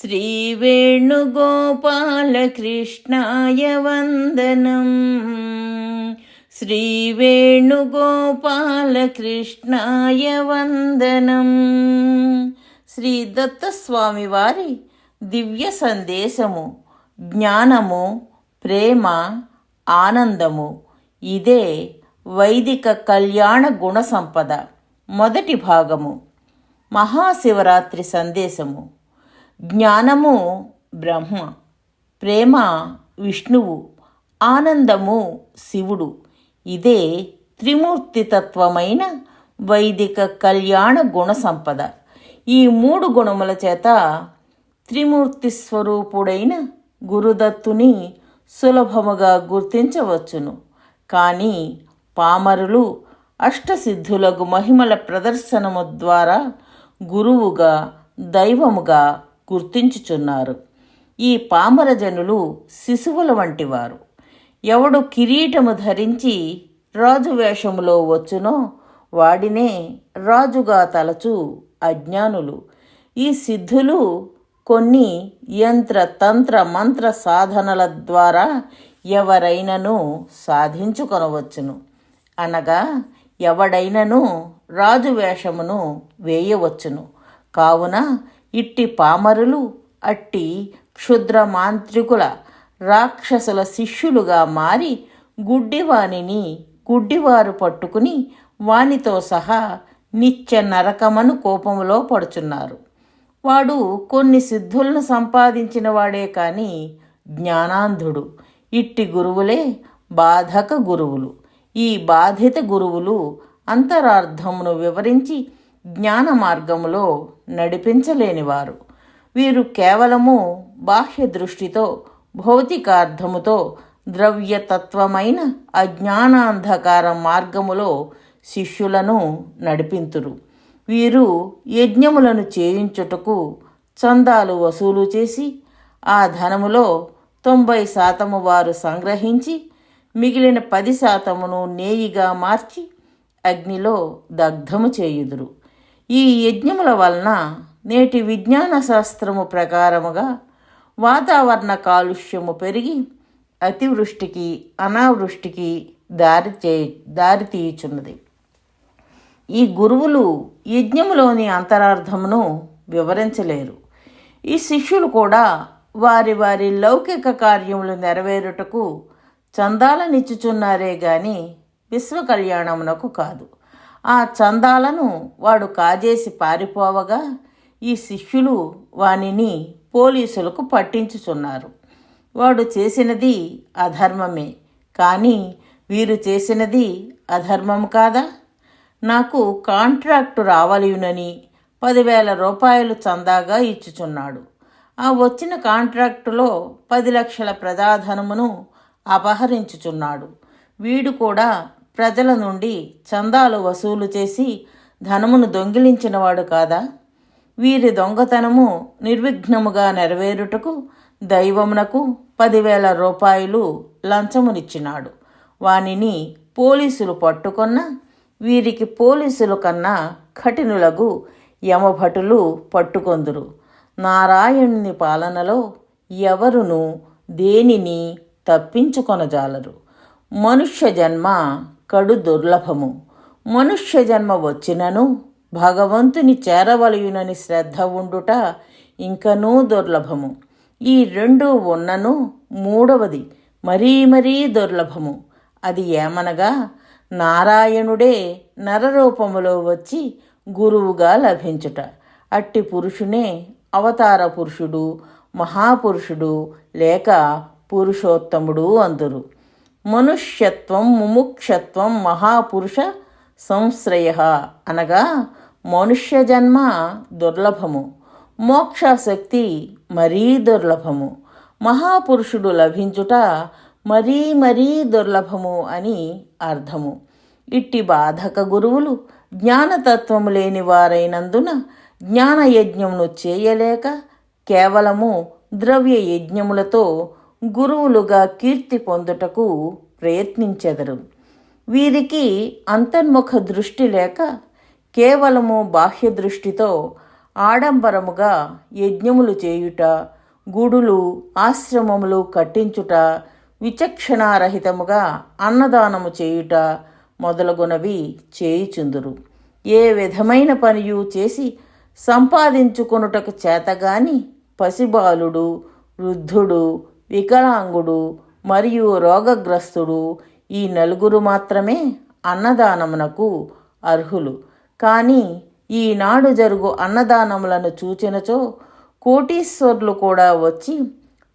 श्रीवेणुगोपालकृष्णाय वन्दनम् శ్రీవేణుగోపాలకృష్ణాయ వందనం శ్రీ దత్తస్వామి వారి దివ్య సందేశము జ్ఞానము ప్రేమ ఆనందము ఇదే వైదిక కళ్యాణ గుణ సంపద మొదటి భాగము మహాశివరాత్రి సందేశము జ్ఞానము బ్రహ్మ ప్రేమ విష్ణువు ఆనందము శివుడు. ఇదే త్రిమూర్తితత్వమైన వైదిక కళ్యాణ గుణ సంపద ఈ మూడు గుణముల చేత త్రిమూర్తి స్వరూపుడైన గురుదత్తుని సులభముగా గుర్తించవచ్చును. కానీ పామరులు అష్టసిద్ధులకు మహిమల ప్రదర్శనము ద్వారా గురువుగా దైవముగా గుర్తించుచున్నారు. ఈ పామరజనులు శిశువుల వంటివారు. ఎవడు కిరీటము ధరించి రాజు వేషములో వచ్చునో వాడినే రాజుగా తలచు అజ్ఞానులు. ఈ సిద్ధులు కొన్ని యంత్ర తంత్ర మంత్ర సాధనల ద్వారా ఎవరైనను సాధించుకొనవచ్చును. అనగా ఎవడైనను రాజు వేషమును వేయవచ్చును. కావున ఇట్టి పామరులు అట్టి క్షుద్ర మాంత్రికుల రాక్షసుల శిష్యులుగా మారి గుడ్డివానిని గుడ్డివారు పట్టుకుని వానితో సహా నిత్య నరకమను కోపములో పడుచున్నారు. వాడు కొన్ని సిద్ధులను సంపాదించిన వాడే కాని జ్ఞానాంధుడు. ఇట్టి గురువులే బాధక గురువులు. ఈ బాధిత గురువులు అంతరార్థమును వివరించి జ్ఞాన మార్గములో నడిపించలేనివారు. వీరు కేవలము బాహ్య దృష్టితో భౌతికార్థముతో ద్రవ్యతత్వమైన అజ్ఞానాంధకార మార్గములో శిష్యులను నడిపింతురు. వీరు యజ్ఞములను చేయించుటకు చందాలు వసూలు చేసి ఆ ధనములో తొంభై శాతము వారు సంగ్రహించి మిగిలిన పది శాతమును నేయిగా మార్చి అగ్నిలో దగ్ధము చేయుదురు. ఈ యజ్ఞముల వలన నేటి విజ్ఞాన శాస్త్రము ప్రకారముగా వాతావరణ కాలుష్యము పెరిగి అతివృష్టికి అనావృష్టికి దారి చే దారి తీయుచున్నది. ఈ గురువులు యజ్ఞములోని అంతరార్థమును వివరించలేరు. ఈ శిష్యులు కూడా వారి వారి లౌకిక కార్యములు నెరవేరుటకు చందాలనిచ్చుచున్నారే గాని విశ్వ కళ్యాణమునకు కాదు. ఆ చందాలను వాడు కాజేసి పారిపోవగా ఈ శిష్యులు వానిని పోలీసులకు పట్టించుచున్నారు. వాడు చేసినది అధర్మమే. కానీ వీరు చేసినది అధర్మం కాదా? నాకు కాంట్రాక్టు రావలియునని పదివేల రూపాయలు చందాగా ఇచ్చుచున్నాడు. ఆ వచ్చిన కాంట్రాక్టులో పది లక్షల ప్రజాధనమును అపహరించుచున్నాడు. వీడు కూడా ప్రజల నుండి చందాలు వసూలు చేసి ధనమును దొంగిలించినవాడు కాదా? వీరి దొంగతనము నిర్విఘ్నముగా నెరవేరుటకు దైవమునకు పదివేల రూపాయలు లంచమునిచ్చినాడు. వానిని పోలీసులు పట్టుకొన్న వీరికి పోలీసుల కన్నా కఠినులగు యమభటులు పట్టుకొందురు. నారాయణుని పాలనలో ఎవరును దేనిని తప్పించుకొనజాలరు. మనుష్య జన్మ కడు దుర్లభము. మనుష్య జన్మ వచ్చినను భగవంతుని చేరవలయునని శ్రద్ధ ఉండుట ఇంకనూ దుర్లభము. ఈ రెండు ఉన్నను మూడవది మరీ మరీ దుర్లభము. అది ఏమనగా నారాయణుడే నరరూపములో వచ్చి గురువుగా లభించుట. అట్టి పురుషునే అవతార పురుషుడు మహాపురుషుడు లేక పురుషోత్తముడు అందురు. మనుష్యత్వం ముముక్షత్వం మహాపురుష సంశ్రయ. అనగా మనుష్య జన్మ దుర్లభము మోక్షాశక్తి మరీ దుర్లభము మహాపురుషుడు లభించుట మరీ మరీ దుర్లభము అని అర్థము. ఇట్టి బాధక గురువులు జ్ఞానతత్వము లేని వారైనందున జ్ఞానయజ్ఞమును చేయలేక కేవలము ద్రవ్య యజ్ఞములతో గురువులుగా కీర్తి పొందుటకు ప్రయత్నించెదరు. వీరికి అంతర్ముఖ దృష్టి లేక కేవలము బాహ్య దృష్టితో ఆడంబరముగా యజ్ఞములు చేయుట గుడులు ఆశ్రమములు కట్టించుట విచక్షణారహితముగా అన్నదానము చేయుట మొదలగునవి చేయుచుందురు. ఏ విధమైన పనియు చేసి సంపాదించుకొనుటకు చేతగాని పసిబాలుడు వృద్ధుడు వికలాంగుడు మరియు రోగగ్రస్తుడు ఈ నలుగురు మాత్రమే అన్నదానమునకు అర్హులు. కానీ ఈనాడు జరుగు అన్నదానములను చూచినచో కోటీశ్వర్లు కూడా వచ్చి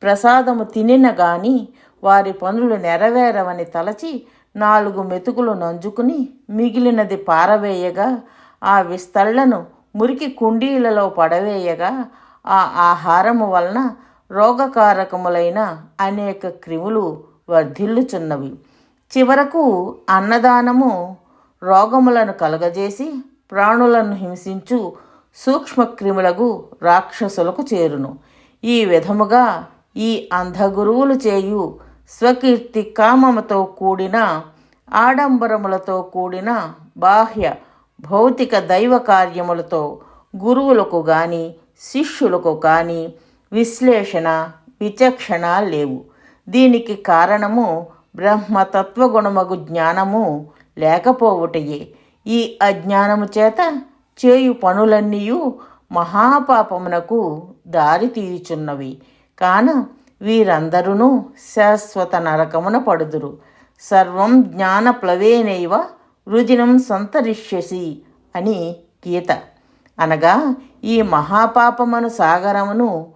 ప్రసాదము తినిన గాని వారి పనులు నెరవేరవని తలచి నాలుగు మెతుకులు నంజుకుని మిగిలినది పారవేయగా ఆ విస్తళ్ళను మురికి కుండీలలో పడవేయగా ఆ ఆహారము వలన రోగకారకములైన అనేక క్రిములు వర్ధిల్లుచున్నవి. చివరకు అన్నదానము రోగములను కలగజేసి ప్రాణులను హింసించు సూక్ష్మక్రిములకు రాక్షసులకు చేరును. ఈ విధముగా ఈ అంధగురువులు చేయు స్వకీర్తి కామముతో కూడిన ఆడంబరములతో కూడిన బాహ్య భౌతిక దైవ కార్యములతో గురువులకు కానీ శిష్యులకు కానీ విశ్లేషణ విచక్షణ లేవు. దీనికి కారణము బ్రహ్మతత్వగుణమగు జ్ఞానము లేకపోవుటయే. ఈ అజ్ఞానము చేత చేయు పనులన్నీయు మహాపాపమునకు దారితీయుచున్నవి కాన వీరందరూ శాశ్వత నరకమున పడుదురు. సర్వం జ్ఞాన ప్లవేనైవ రుజినం సంతరిష్యసి అని గీత. అనగా ఈ మహాపాపమను సాగరమును